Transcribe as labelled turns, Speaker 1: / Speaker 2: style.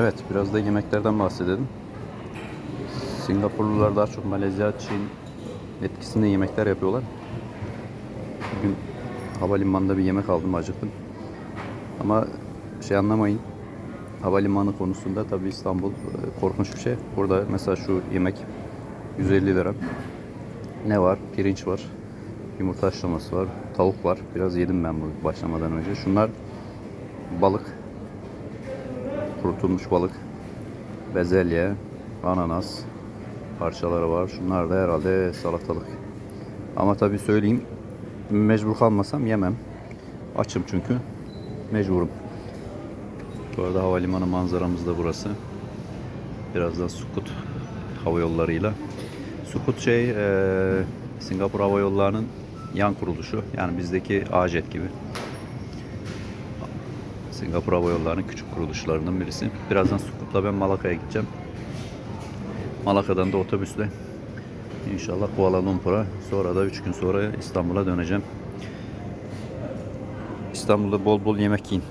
Speaker 1: Evet, biraz da yemeklerden bahsedelim. Singapurlular daha çok Malezya, Çin etkisinde yemekler yapıyorlar. Bugün havalimanında bir yemek aldım, acıktım. Ama şey anlamayın, havalimanı konusunda tabii İstanbul e, korkunç bir şey. Burada mesela şu yemek 150 lira. Ne var? Pirinç var. Yumurta haşlaması var. Tavuk var. Biraz yedim ben bu başlamadan önce. Şunlar balık. Kurutulmuş balık. Bezelye, ananas parçaları var. Şunlar da herhalde salatalık. Ama tabii söyleyeyim mecbur kalmasam yemem. Açım çünkü. Mecburum. Bu arada havalimanı manzaramız da burası. Birazdan Sukut hava yollarıyla. Sukut şey eee, Singapur Hava Yolları'nın yan kuruluşu. Yani bizdeki AJet gibi. Singapur Hava Yolları'nın küçük kuruluşlarından birisi. Birazdan Sukut'la ben Malaka'ya gideceğim. Malaka'dan da otobüsle inşallah Kuala Lumpur'a sonra da 3 gün sonra İstanbul'a döneceğim. İstanbul'da bol bol yemek yiyin.